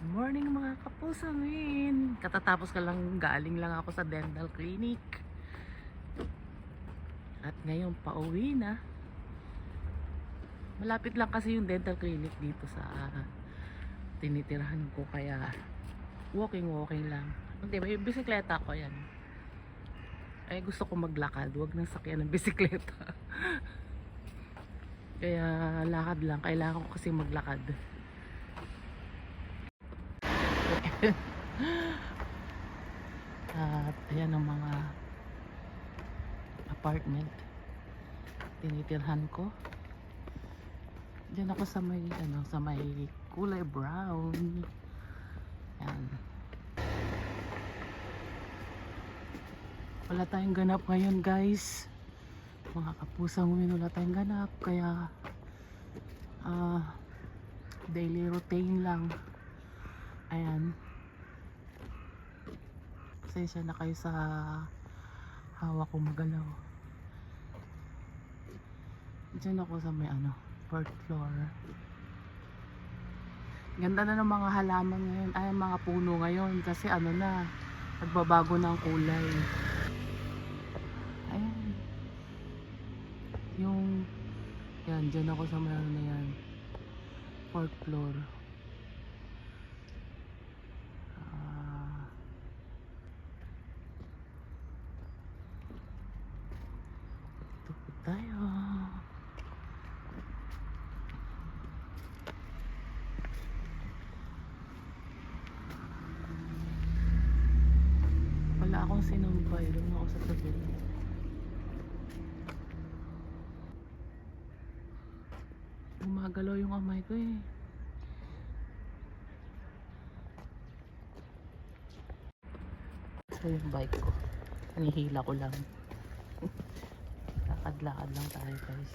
Morning mga kapusamin! Katatapos ka lang, galing lang ako sa dental clinic. At ngayon, pauwi na. Malapit lang kasi yung dental clinic dito sa tinitirahan ko kaya walking-walking lang. Hindi, may bisikleta ko yan. Ay gusto ko maglakad, wag nang sakyan ng bisikleta. kaya lakad lang, kailangan ko kasi maglakad. At ayan ang mga apartment tinitirhan ko. Diyan ako sa may ano, sa may kulay brown. Yan. Wala tayong ganap ngayon, guys. Mga kapusang umin, wala tayong ganap kaya ah daily routine lang. Ayan. Pasensya na kayo sa hawak ko magalaw. Diyan ako sa may ano, fourth floor. Ganda na ng mga halaman ngayon, ay mga puno ngayon kasi ano na, nagbabago na ang kulay. Ayan. Yung, yan, dyan ako sa may ano na yan. Fourth floor. Ah. Ito po tayo. Wala akong sinumpay. Doon ako sa tabi. Gumagalaw yung kamay ko eh. Ito yung bike ko. Anihila ko lang. Lakad-lakad lang tayo guys.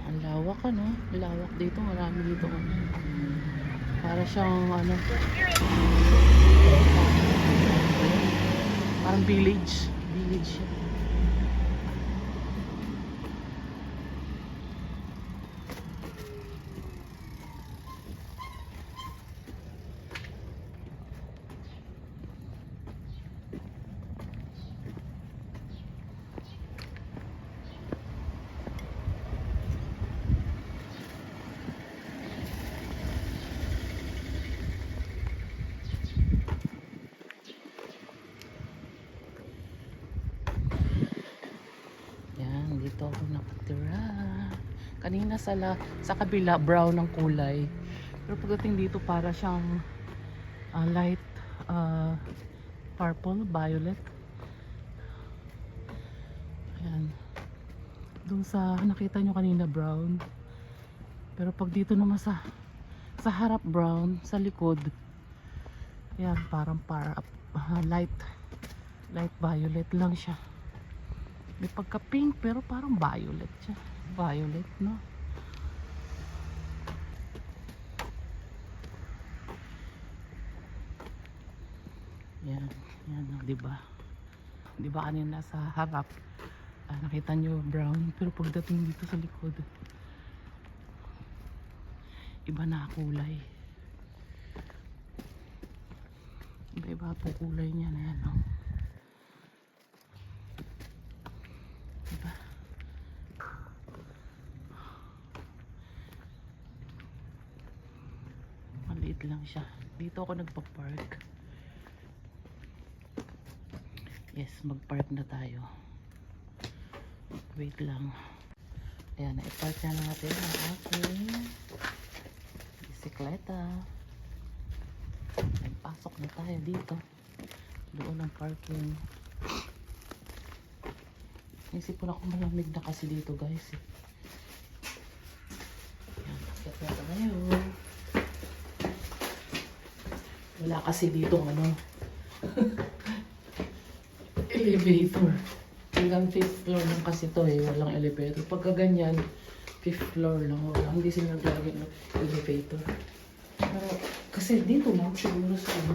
Ayan, Lawak ano. Lawak dito. Marami dito ano. Para siyang ano. Parang village. Village siya. Yan, dito ako nakatira. Kanina sa, la, sa kabila, brown ang kulay. Pero pagdating dito, para siyang ah, light ah, purple, violet. Ayan. Doon sa nakita nyo kanina brown. Pero pag dito naman sa sa harap brown, sa likod, yan, parang para, ah, light light violet lang siya. May pagka pink pero parang violet siya. Violet, no? Yan, yan, oh, di ba? Di ba kanina sa harap, ah, nakita nyo brown, pero pagdating dito sa likod, iba na kulay. Iba-iba po kulay niya na yan, no? Diba? Maliit lang siya. Dito ako nagpa-park. Yes, mag-park na tayo. Wait lang. Ayan, na-park na natin ang aking bisikleta. Nagpasok na tayo dito. Doon ang parking. Naisip ko na kung malamig na kasi dito guys. Eh. Ayan, akit na tayo. Wala kasi dito ano. elevator. Hanggang 5th floor lang kasi to eh. Walang elevator. Pagka ganyan, 5th floor lang. Wala. Hindi sila naglalagay ng elevator. Pero, kasi dito lang siguro sa ano.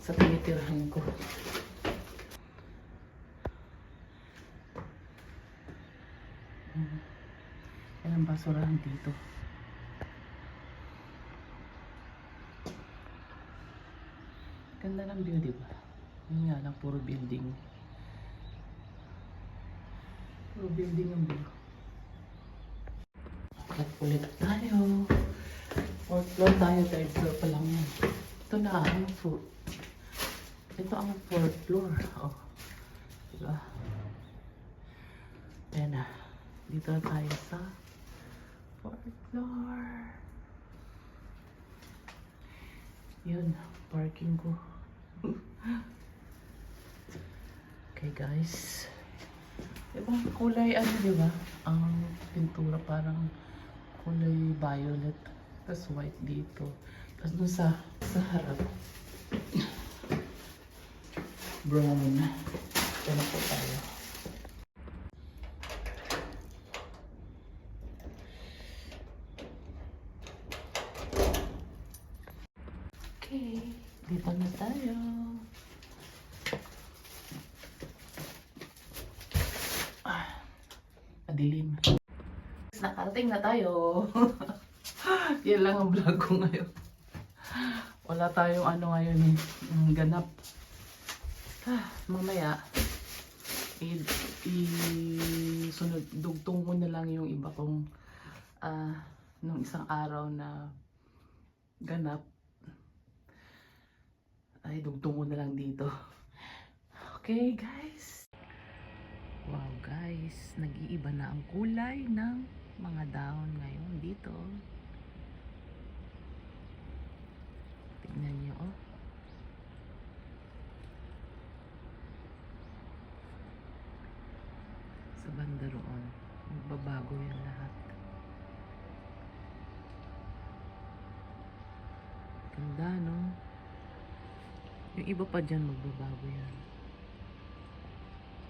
Sa tinitirahan ko. Hmm. Yan ang basurahan dito. Ganda ng view, di ba? Yun nga lang, puro building. Puro building ang view. Akit ulit tayo. Fourth floor tayo, third floor pa lang yan. Ito na ang fourth. Ito ang fourth floor. Oh. Diba? Ayan na. Dito na tayo sa fourth floor. Yun, parking ko. okay guys. Diba, kulay ano diba? Ang pintura parang kulay violet. Tapos white dito. Tapos dun sa, sa harap. Brown. Ito na po tayo. Okay, dito na tayo. Ah, madilim. Nakarating na tayo. Yan lang ang vlog ko ngayon. Wala tayong ano ngayon eh, ganap. Ah, mamaya, i, i sunod, dugtong ko na lang yung iba kong ah, nung isang araw na ganap ay, dugtong ko na lang dito. Okay, guys. Wow, guys. Nag-iiba na ang kulay ng mga dahon ngayon dito. Tignan nyo, oh. Sa banda roon. Magbabago yan lahat. Ganda, no? Yung iba pa dyan magbabago yan.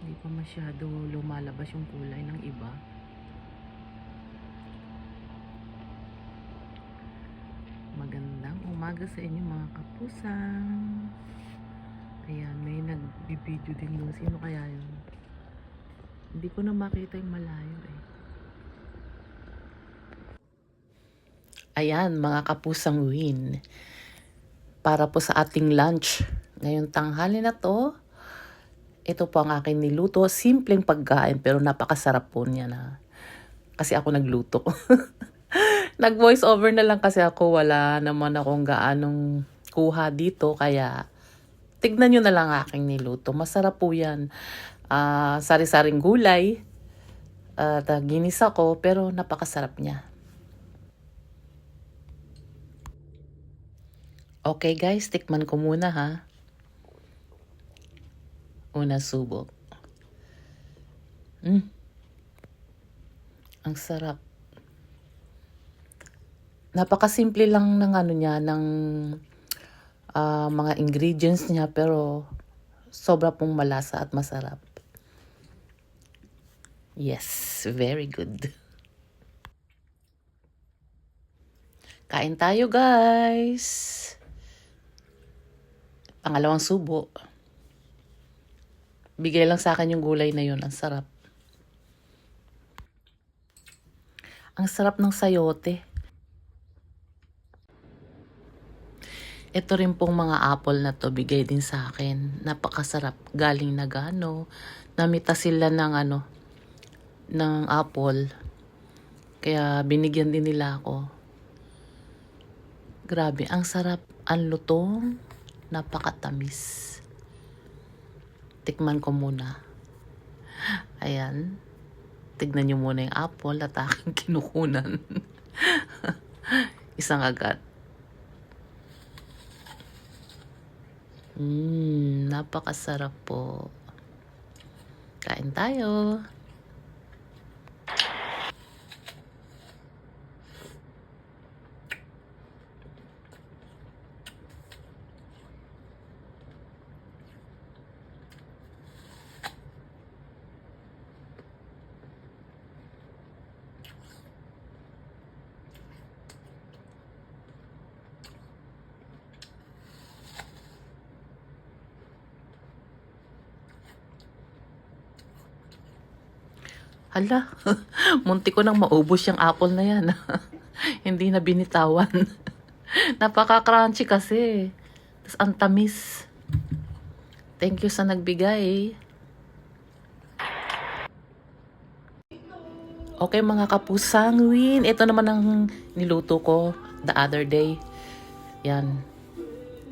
Hindi pa masyado lumalabas yung kulay ng iba. Umaga sa inyo mga kapusang. Ayan, may nagbibideo din doon. Sino kaya yun? Hindi ko na makita yung malayo eh. Ayan, mga kapusang win para po sa ating lunch. Ngayong tanghali na to, ito po ang aking niluto. Simpleng pagkain pero napakasarap po niya na. Kasi ako nagluto. Nag voice over na lang kasi ako. Wala naman akong gaanong kuha dito. Kaya tignan nyo na lang aking niluto. Masarap po yan. Ah, sari-saring gulay. At ah, ginisa ko pero napakasarap niya. Okay guys, tikman ko muna ha. Una subok. Mm. Ang sarap. Napakasimple lang ng ano niya, ng ah, mga ingredients niya, pero sobra pong malasa at masarap. Yes, very good. Kain tayo guys. Pangalawang subo. Bigay lang sa akin yung gulay na yun. Ang sarap. Ang sarap ng sayote. Ito rin pong mga apple na to, bigay din sa akin. Napakasarap. Galing na gano. Namita sila ng ano, ng apple. Kaya binigyan din nila ako. Grabe, ang sarap. Ang lutong. Napakatamis. Tikman ko muna. Ayan. Tignan nyo muna yung apple at aking kinukunan. Isang agad. Mmm, napakasarap po. Kain tayo. Hala, munti ko nang maubos yung apple na yan. Hindi na binitawan. Napaka-crunchy kasi. Tapos ang tamis. Thank you sa nagbigay. Okay mga kapusang win. Ito naman ang niluto ko the other day. Yan.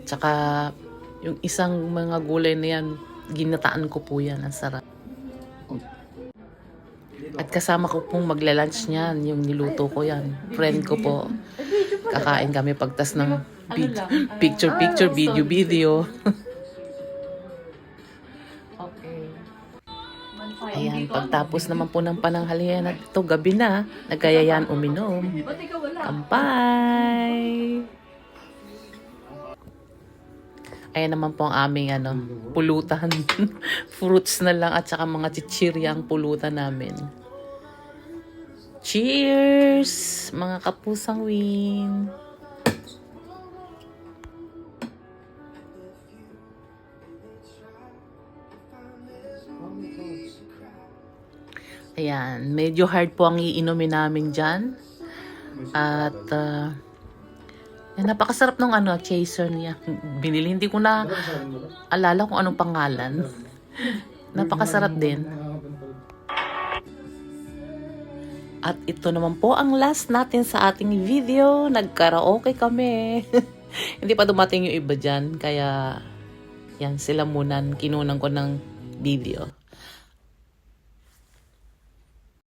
Tsaka yung isang mga gulay na yan, ginataan ko po yan. Ang sarap. At kasama ko pong magla-lunch niyan, yung niluto ko yan. Friend ko po. Kakain kami pagtas ng vid- picture, picture, video, video. Okay. Ayan, pagtapos naman po ng pananghalian at ito, gabi na, nagkayayaan uminom. Kampay! Ayan naman po ang aming ano, pulutan. Fruits na lang at saka mga chichirya ang pulutan namin. Cheers! Mga kapusang win! Ayan, medyo hard po ang iinumin namin dyan. At, uh, yan, napakasarap ng ano, chaser niya. Binili, hindi ko na alala kung anong pangalan. Napakasarap din. At ito naman po ang last natin sa ating video. Nagkaraoke kami. hindi pa dumating yung iba dyan. Kaya, yan, sila muna. Kinunan ko ng video.